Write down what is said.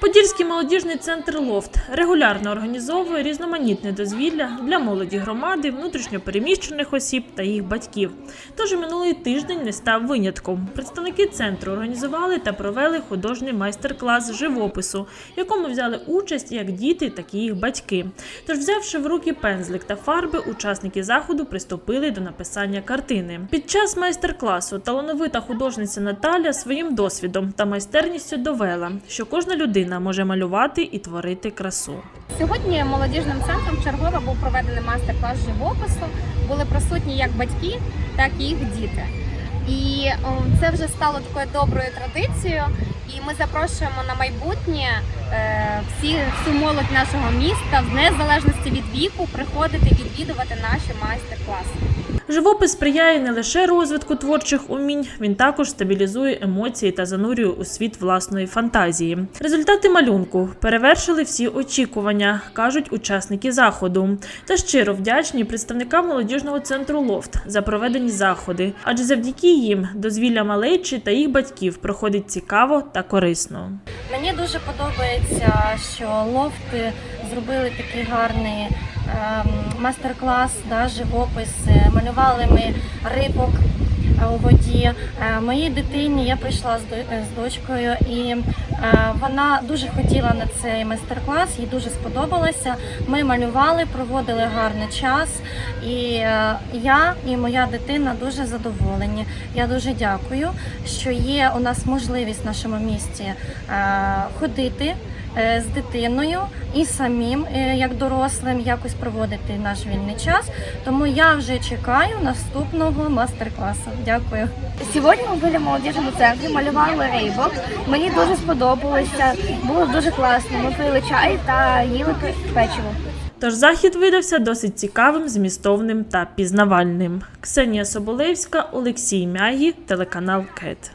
Подільський молодіжний центр Лофт регулярно організовує різноманітне дозвілля для молоді громади, внутрішньопереміщених осіб та їх батьків. Тож минулий тиждень не став винятком. Представники центру організували та провели художній майстер-клас живопису, в якому взяли участь як діти, так і їх батьки. Тож, взявши в руки пензлик та фарби, учасники заходу приступили до написання картини. Під час майстер-класу талановита художниця Наталя своїм досвідом та майстерністю довела, що кожна людина може малювати і творити красу. Сьогодні молодіжним центром чергово був проведений майстер-клас живопису. Були присутні як батьки, так і їх діти. І це вже стало такою доброю традицією. І ми запрошуємо на майбутнє е, всі всю молодь нашого міста, в незалежності від віку, приходити відвідувати наші майстер-класи. Живопис сприяє не лише розвитку творчих умінь, він також стабілізує емоції та занурює у світ власної фантазії. Результати малюнку перевершили всі очікування, кажуть учасники заходу. Та щиро вдячні представникам молодіжного центру Лофт за проведені заходи, адже завдяки їм дозвілля малечі та їх батьків проходить цікаво та корисно. Мені дуже подобається, що лофти зробили такий гарний ем, майстер-клас, да, живопис. Малювали ми рибок е, у воді. Е, Моїй дитині я прийшла з до- з дочкою, і вона дуже хотіла на цей майстер-клас, їй дуже сподобалося. Ми малювали, проводили гарний час, і е, я і моя дитина дуже задоволені. Я дуже дякую, що є у нас можливість в нашому місті е, ходити е, з дитиною і самим, е, як дорослим, якось проводити наш вільний час. Тому я вже чекаю наступного майстер-класу. Дякую. Сьогодні ми були в молодіжному центрі, малювали рибок. Мені дуже сподобалося, було дуже класно. Ми пили чай та їли печиво. Тож захід видався досить цікавим, змістовним та пізнавальним. Ксенія Соболевська, Олексій Мягі, телеканал КЕТ.